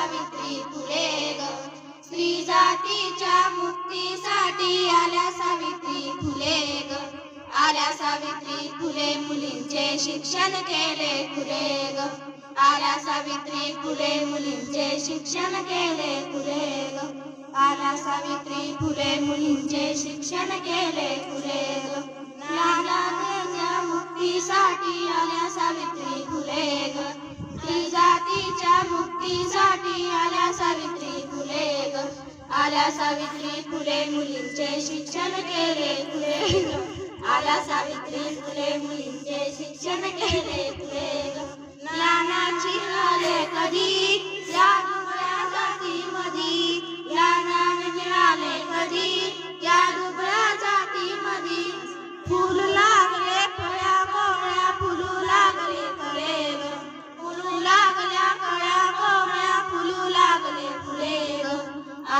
सावित्री फुले ग स्त्री जातीच्या मुक्तीसाठी आल्या सावित्री फुले ग आल्या सावित्री फुले मुलींचे शिक्षण केले फुले ग आल्या सावित्री फुले मुलींचे शिक्षण केले फुले ग आल्या सावित्री फुले मुलींचे शिक्षण केले फुले ग आल्या सावित्री फुले मुलींचे शिक्षण केले. फुले आल्या सावित्री फुले मुलींचे शिक्षण केले.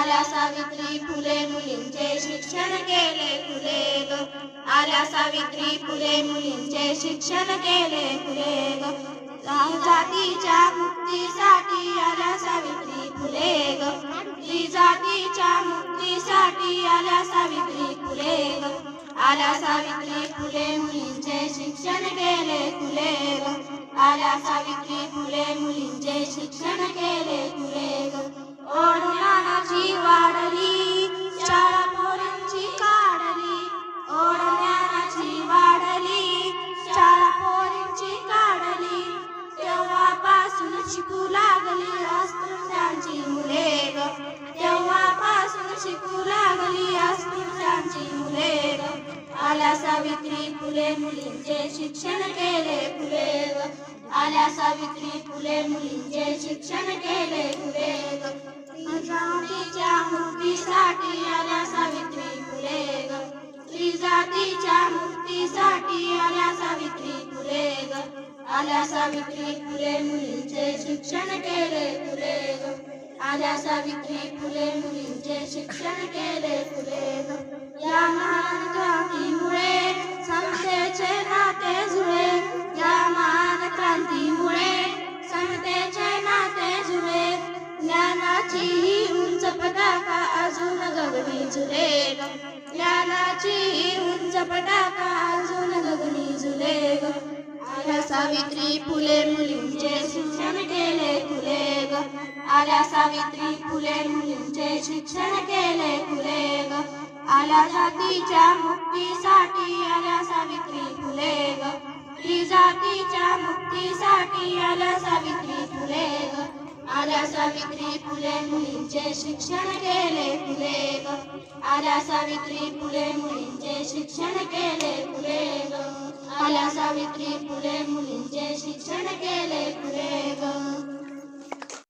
आल्या सावित्री फुले मुलींचे शिक्षण केले फुले ग आल्या सावित्री फुले मुलींचे शिक्षण केले फुले ग जातीच्या मुक्तीसाठी आल्या सावित्री फुले ग जातीच्या मुक्तीसाठी आल्या सावित्री फुले ग आल्या सावित्री फुले मुलींचे शिक्षण केले फुले ग आल्या सावित्री फुले मुलींचे शिक्षण केले फुले शिकू लागली अस्पृश्यांची मुले ग. तेव्हापासून शिकू लागली अस्पृश्यांची मुले ग. आल्या सावित्री फुले मुलींचे शिक्षण केले फुले ग. आल्या सावित्री फुले मुलींचे शिक्षण केले फुले ग. मुक्तीसाठी आल्या सावित्री फुले ग. स्त्री जातीच्या आल्या सावित्री फुले मुलींचे शिक्षण केले फुले. आल्या सावित्री फुले मुलींचे शिक्षण केले फुले. या महान क्रांतीमुळे समतेचे नाते जुळे. या महान क्रांतीमुळे समतेचे नाते जुळे. ज्ञानाची ही उंच पताका अजून गगनी झुले. ज्ञानाची ही उंच पताका अजून सावित्री फुले मुलींचे शिक्षण केले फुले ग. आल्या सावित्री फुले मुलींचे शिक्षण केले फुले ग. आल्या जातीच्या मुक्तीसाठी आल्या सावित्री फुले ग. स्त्री जातीच्या मुक्तीसाठी आल्या सावित्री फुले ग. आल्या सावित्री फुले मुलींचे शिक्षण केले फुले ग. आल्या सावित्री फुले मुलींचे शिक्षण केले फुले ग. आल्या सावित्री फुले मुलींचे शिक्षण केले फुले ग.